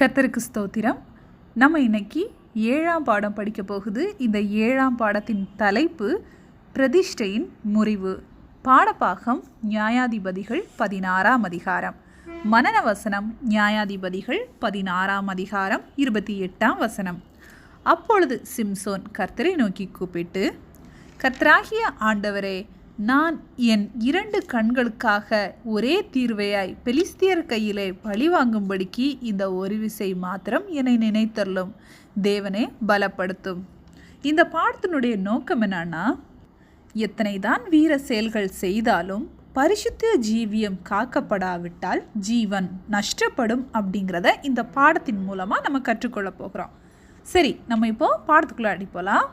கர்த்தருக்கு ஸ்தோத்திரம். நம்ம இன்னைக்கு ஏழாம் பாடம் படிக்க போகுது. இந்த ஏழாம் பாடத்தின் தலைப்பு பிரதிஷ்டையின் முறிவு. பாடப்பாகம் நியாயாதிபதிகள் பதினாறாம் அதிகாரம். மனன வசனம் நியாயாதிபதிகள் பதினாறாம் அதிகாரம் இருபத்தி எட்டாம் வசனம். அப்பொழுது சிம்சோன் கர்த்தரை நோக்கி கூப்பிட்டு கர்த்தராகிய ஆண்டவரே நான் என் இரண்டு கண்களுக்காக ஒரே தீர்வையாய் பெலிஸ்தியர் கையிலே பழி வாங்கும்படிக்கு இந்த ஒரு விசை மாத்திரம் என்னை நினைத்தள்ளும் தேவனே பலப்படுத்தும். இந்த பாடத்தினுடைய நோக்கம் என்னன்னா எத்தனை தான் வீர செயல்கள் செய்தாலும் பரிசுத்த ஜீவியம் காக்கப்படாவிட்டால் ஜீவன் நஷ்டப்படும் அப்படிங்கிறத இந்த பாடத்தின் மூலமாக நம்ம கற்றுக்கொள்ள போகிறோம். சரி நம்ம இப்போ பாடத்துக்குள்ளே அடிப்போலாம்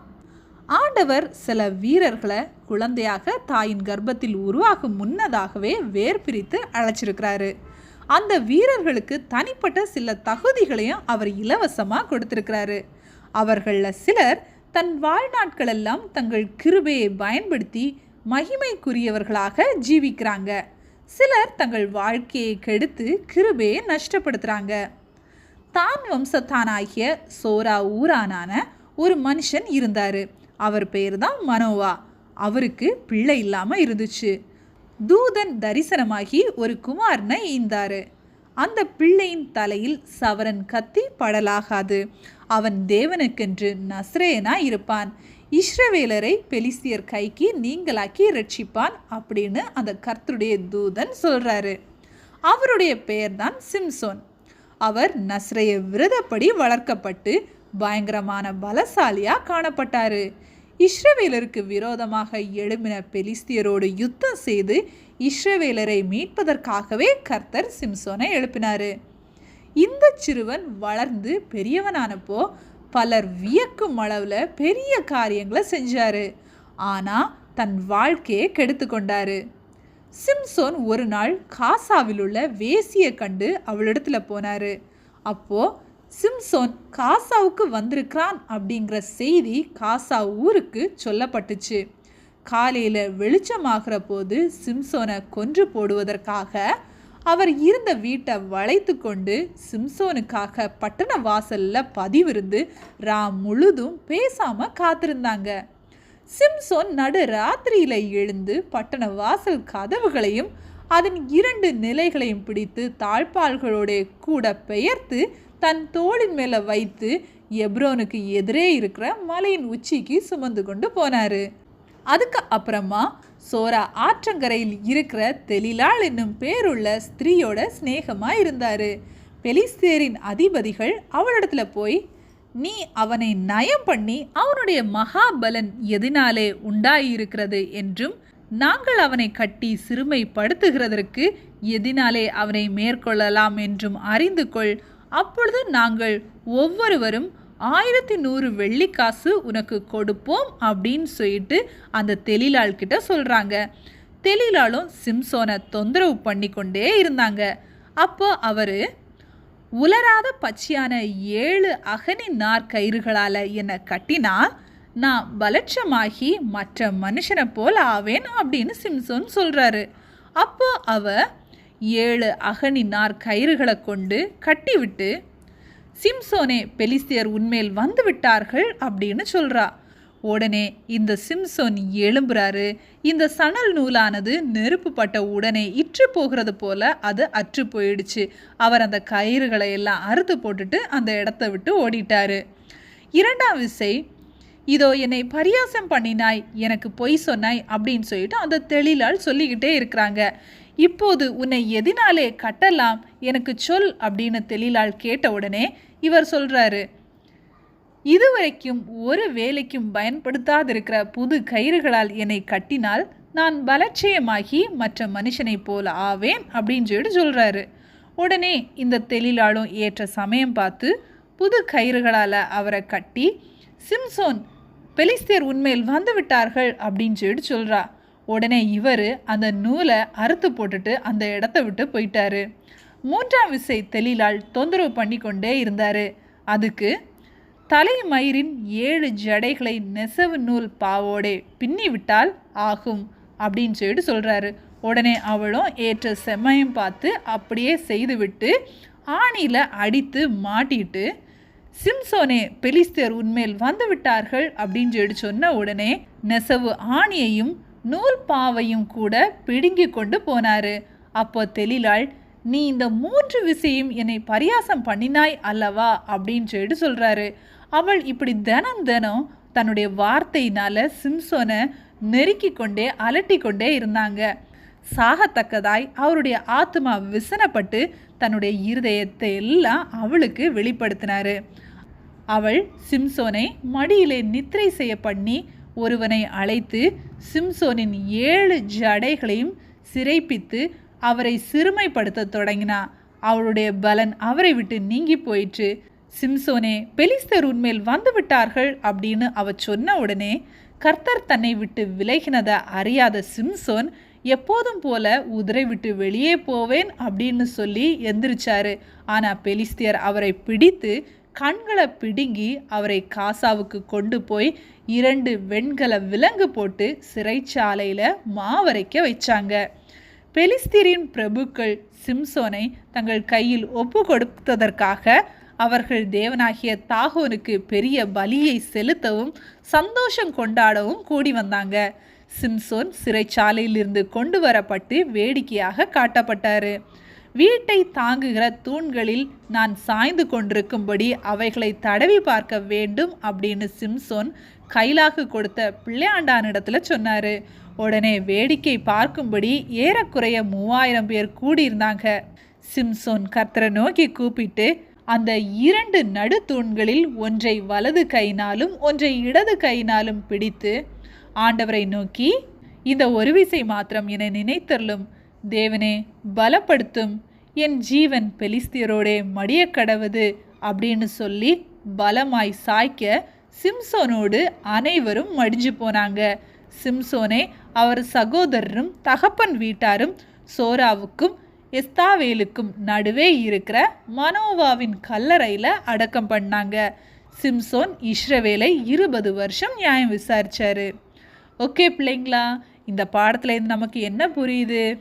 ஆண்டவர் சில வீரர்களை குழந்தையாக தாயின் கர்ப்பத்தில் உருவாகும் முன்னதாகவே வேர் பிரித்து அழைச்சிருக்கிறாரு. அந்த வீரர்களுக்கு தனிப்பட்ட சில தகுதிகளையும் அவர் இலவசமாக கொடுத்திருக்கிறாரு. அவர்களில் சிலர் தன் வாழ்நாட்களெல்லாம் தங்கள் கிருபையை பயன்படுத்தி மகிமைக்குரியவர்களாக ஜீவிக்கிறாங்க. சிலர் தங்கள் வாழ்க்கையை கெடுத்து கிருபையை நஷ்டப்படுத்துகிறாங்க தான் வம்சத்தானாகிய சோரா ஊரானான ஒரு மனுஷன் இருந்தார். அவர் பேர் தான் மனோவா. அவருக்கு பிள்ளை இல்லாமல் இருந்துச்சு. தூதன் தரிசனமாகி ஒரு குமாரனை ஈந்தாரு. அந்த பிள்ளையின் தலையில் சவரன் கத்தி படலாகாது. அவன் தேவனுக்கென்று நஸ்ரேனா இருப்பான். இஸ்ரவேலரை பெலிசியர் கைக்கு நீங்களாக்கி ரட்சிப்பான் அப்படின்னு அந்த கர்த்தருடைய தூதன் சொல்கிறாரு அவருடைய பெயர்தான் சிம்சோன். அவர் நஸ்ரைய விரதப்படி வளர்க்கப்பட்டு பயங்கரமான பலசாலியாக காணப்பட்டார். இஸ்ரவேலருக்கு விரோதமாக எழும்பின பெலிஸ்தியரோடு யுத்தம் செய்து இஸ்ரவேலரை மீட்பதற்காகவே கர்த்தர் சிம்சோனை எழுப்பினார். இந்த சிறுவன் வளர்ந்து பெரியவனானப்போ பலர் வியக்கும் அளவில் பெரிய காரியங்களை செஞ்சார். ஆனால் தன் வாழ்க்கையை கெடுத்து கொண்டாரு. சிம்சோன் ஒரு நாள் காசாவில் உள்ள வேசியை கண்டு அவளிடத்துல போனாரு. அப்போ சிம்சோன் காசாவுக்கு வந்திருக்கிறான் அப்படிங்கிற செய்தி காசா ஊருக்கு சொல்லப்பட்டுச்சு. காலையில் வெளிச்சமாகிற போது சிம்சோனை கொன்று போடுவதற்காக அவர் இருந்த வீட்டை வளைத்து கொண்டு சிம்சோனுக்காக பட்டண வாசலில் பதிவிருந்து ராம் முழுதும் பேசாமல் காத்திருந்தாங்க. சிம்சோன் நடு ராத்திரியில் எழுந்து பட்டண வாசல் கதவுகளையும் அதன் இரண்டு நிலைகளையும் பிடித்து தாழ்பால்களோட கூட பெயர்த்து தன் தோளின் மேல வைத்து எப்ரோனுக்கு எதிரே இருக்கிற மலையின் உச்சிக்கு சுமந்து கொண்டு போனார். அதுக்கு அப்புறமா சோரா ஆற்றங்கரையில் இருக்கிற தெலிலாள் என்னும் பேருள்ள ஸ்திரீயோட சிநேகமா இருந்தார். பெலிஸ்தேரின் அதிபதிகள் அவளிடத்துல போய் நீ அவனை நயம் பண்ணி அவனுடைய மகாபலன் எதினாலே உண்டாயிருக்கிறது என்றும் நாங்கள் அவனை கட்டி சிறுமைப்படுத்துகிறதற்கு எதினாலே அவனை மேற்கொள்ளலாம் என்றும் அறிந்து கொள் அப்பொழுது நாங்கள் ஒவ்வொருவரும் ஆயிரத்தி நூறு வெள்ளிக்காசு உனக்கு கொடுப்போம் அப்படின்னு சொல்லிட்டு அந்த தெளிலாள் கிட்ட சொல்கிறாங்க தெலிலாலும் சிம்சோனை தொந்தரவு பண்ணி கொண்டே இருந்தாங்க. அப்போ அவர் உலராத பச்சையான ஏழு அகனி நார் கயிறுகளால் என்னை கட்டினா நான் பலட்சமாகி மற்ற மனுஷனை போல் ஆவேன் அப்படின்னு சிம்சோன் சொல்கிறாரு அப்போ அவ ஏழு அகனி நார் கயிறுகளை கொண்டு கட்டிவிட்டு சிம்சோனே பெலிஸ்தியர் உண்மையில் வந்து விட்டார்கள் அப்படின்னு சொல்கிறா உடனே இந்த சிம்சோன் எழும்புறாரு. இந்த சணல் நூலானது நெருப்பு பட்ட உடனே இற்று போகிறது போல அது அற்று போயிடுச்சு. அவர் அந்த கயிறுகளை எல்லாம் அறுத்து போட்டுட்டு அந்த இடத்த விட்டு ஓடிட்டாரு. இரண்டாம் விசை இதோ என்னை பரியாசம் பண்ணினாய் எனக்கு பொய் சொன்னாய் அப்படின்னு சொல்லிட்டு அந்த தெளிலால் சொல்லிக்கிட்டே இருக்கிறாங்க. இப்போது உன்னை எதினாலே கட்டலாம்? எனக்கு சொல் அப்படின்னு தெளிலால் கேட்ட உடனே இவர் சொல்றாரு இதுவரைக்கும் ஒரு வேலைக்கும் பயன்படுத்தாதிருக்கிற புது கயிறுகளால் என்னை கட்டினால் நான் பலட்சயமாகி மற்ற மனுஷனைப் போல ஆவேன் அப்படின்னு சொல்லிட்டு சொல்கிறாரு உடனே இந்த தெளிலாளும் ஏற்ற சமயம் பார்த்து புது கயிறுகளால் அவரை கட்டி சிம்சோன் பெலிஸ்தேர் உண்மையில் வந்து விட்டார்கள் அப்படின்னு சொல்லிட்டு சொல்கிறா உடனே இவர் அந்த நூலை அறுத்து போட்டுட்டு அந்த இடத்த விட்டு போயிட்டாரு. மூன்றாம் விசை தெளிலால் தொந்தரவு பண்ணி கொண்டே இருந்தார். அதுக்கு தலைமயிரின் ஏழு ஜடைகளை நெசவு நூல் பாவோடே பின்னி விட்டால் ஆகும் அப்படின்னு சொல்லிட்டு சொல்கிறாரு உடனே அவளும் ஏற்ற செம்மையும் பார்த்து அப்படியே செய்துவிட்டு ஆணியில் அடித்து மாட்டிட்டு சிம்சோனே பெலிஸ்தர் உண்மையில் வந்து விட்டார்கள் அப்படின்னு சொல்லிட்டு சொன்ன உடனே நெசவு ஆணியையும் நூல் பாவையும் கூட பிடுங்கி கொண்டு போனாரு. அப்போ தெளிலாள் நீ இந்த மூன்று விஷயம் என்னை பரியாசம் பண்ணினாய் அல்லவா? அப்படின்னு சொல்லிட்டு சொல்றாரு. அவள் இப்படி தினம் தினம் தன்னுடைய வார்த்தையினால சிம்சோனை நெருக்கி கொண்டே அலட்டி கொண்டே இருந்தாங்க. சாகத்தக்கதாய் அவருடைய ஆத்மா விசனப்பட்டு தன்னுடைய இருதயத்தை எல்லாம் அவளுக்கு வெளிப்படுத்தினாரு. அவள் சிம்சோனை மடியிலே நித்திரை செய்ய பண்ணி ஒருவனை அழைத்து சிம்சோனின் ஏழு ஜடைகளையும் சிறைப்பித்து அவரை சிறுமைப்படுத்த தொடங்கினா. அவளுடைய பலன் அவரை விட்டு நீங்கி போயிற்று. சிம்சோனே பெலிஸ்தர் உன்மேல் வந்து விட்டார்கள் அப்படின்னு அவ சொன்ன உடனே கர்த்தர் தன்னை விட்டு விலகினதை அறியாத சிம்சோன் எப்போதும் போல உதிரை விட்டு வெளியே போவேன் அப்படின்னு சொல்லி எந்திரிச்சாரு. ஆனால் பெலிஸ்தியர் அவரை பிடித்து கண்களை பிடுங்கி அவரை காசாவுக்கு கொண்டு போய் இரண்டு வெண்கல விலங்கு போட்டு சிறைச்சாலையில் மாவரைக்க வைச்சாங்க. பெலிஸ்தீரின் பிரபுக்கள் சிம்சோனை தங்கள் கையில் ஒப்பு கொடுத்ததற்காக அவர்கள் தேவனாகிய தாகோனுக்கு பெரிய பலியை செலுத்தவும் சந்தோஷம் கொண்டாடவும் கூடி வந்தாங்க. சிம்சோன் சிறைச்சாலையிலிருந்து கொண்டு வரப்பட்டு வேடிக்கையாக காட்டப்பட்டார். வீட்டை தாங்குகிற தூண்களில் நான் சாய்ந்து கொண்டிருக்கும்படி அவைகளை தடவி பார்க்க வேண்டும் அப்படின்னு சிம்சோன் கைலாக்கு கொடுத்த பிள்ளையாண்டானிடத்துல சொன்னார். உடனே வேடிக்கை பார்க்கும்படி ஏறக்குறைய மூவாயிரம் பேர் கூடியிருந்தாங்க. சிம்சோன் கர்த்தரை நோக்கி கூப்பிட்டு அந்த இரண்டு நடு தூண்களில் ஒன்றை வலது கையினாலும் ஒன்றை இடது கையினாலும் பிடித்து ஆண்டவரை நோக்கி இந்த ஒரு விசை மாத்திரம் என நினைத்தருளும். தேவனே பலப்படுத்தும். என் ஜீவன் பெலிஸ்தியரோடே மடிய கடவுது அப்படின்னு சொல்லி பலமாய் சாய்க்க சிம்சோனோடு அனைவரும் மடிஞ்சு போனாங்க. சிம்சோனை அவர் சகோதரரும் தகப்பன் வீட்டாரும் சோராவுக்கும் எஸ்தாவேலுக்கும் நடுவே இருக்கிற மனோவாவின் கல்லறையில் அடக்கம் பண்ணாங்க. சிம்சோன் இஸ்ரவேலை இருபது வருஷம் நியாயம் விசாரித்தார் ஓகே பிள்ளைங்களா இந்த பாடத்துலேருந்து நமக்கு என்ன புரியுது?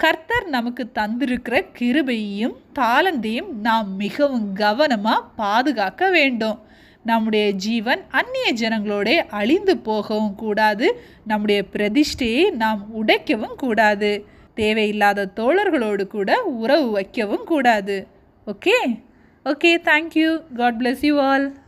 கர்த்தர் நமக்கு தந்திருக்கிற கிருபையையும் தாளந்தையும் நாம் மிகவும் கவனமாக பாதுகாக்க வேண்டும். நம்முடைய ஜீவன் அந்நிய ஜனங்களோட அழிந்து போகவும் கூடாது. நம்முடைய பிரதிஷ்டையை நாம் உடைக்கவும் கூடாது. தேவையில்லாத தோழர்களோடு கூட உறவு வைக்கவும் கூடாது. Okay? Okay thank you god bless you all